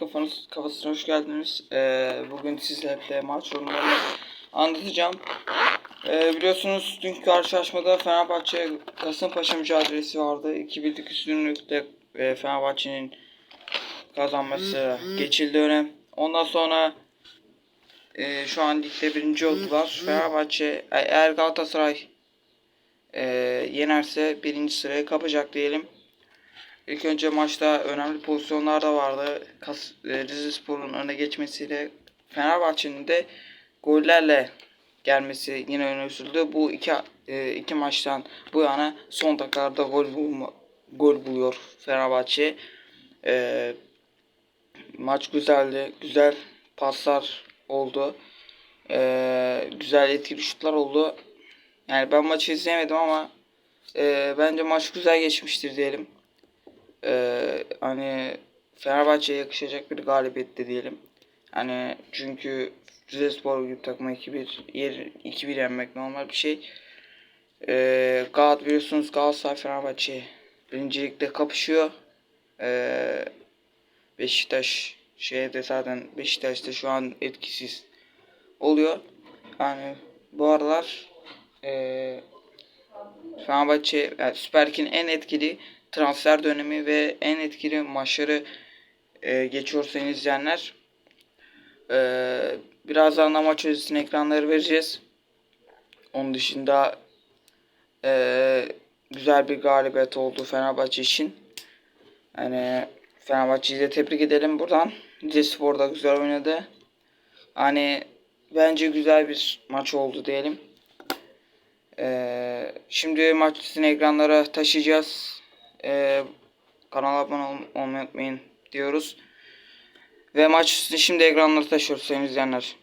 Kafanız, kafasına hoş geldiniz. Ee, bugün sizlerle maç yorumlarını anlatacağım. Ee, biliyorsunuz dünkü karşılaşmada Fenerbahçe Kasımpaşa mücadelesi vardı. 2-1'lik üstünlükte e, Fenerbahçe'nin kazanması geçildi öne. Ondan sonra e, şu an ligde birinci oldular. Fenerbahçe e, eğer Galatasaray e, yenerse birinci sırayı kapacak diyelim. İlk önce maçta önemli pozisyonlar da vardı. Kas, e, Rizespor'un öne geçmesiyle Fenerbahçe'nin de gollerle gelmesi yine öne sürüldü. Bu iki e, iki maçtan bu yana son dakikalarda gol bulma, gol buluyor Fenerbahçe. E, maç güzeldi. Güzel paslar oldu. E, güzel etkili şutlar oldu. Yani ben maçı izleyemedim ama e, bence maç güzel geçmiştir diyelim. Ee, hani Fenerbahçe'ye yakışacak bir galibiyette diyelim. Hani çünkü Rizespor gibi takıma 2-1 yer 2-1 yenmek normal bir şey. Ee, Galatasaray biliyorsunuz Galatasaray Fenerbahçe birincilikte kapışıyor. Ee, Beşiktaş şeyde zaten Beşiktaş'ta şu an etkisiz oluyor. Yani bu aralar ee, Fenerbahçe yani Süper Lig'in en etkili transfer dönemi ve en etkili maçları e, geçiyor izleyenler. E, birazdan da maç öncesine ekranları vereceğiz. Onun dışında e, güzel bir galibiyet oldu Fenerbahçe için. Yani Fenerbahçe'yi de tebrik edelim buradan. Rizespor da güzel oynadı. Hani bence güzel bir maç oldu diyelim. Ee, şimdi maç sizin ekranlara taşıyacağız. Ee, kanala abone ol- olmayı unutmayın diyoruz. Ve maç şimdi ekranlara taşıyoruz sayın izleyenler.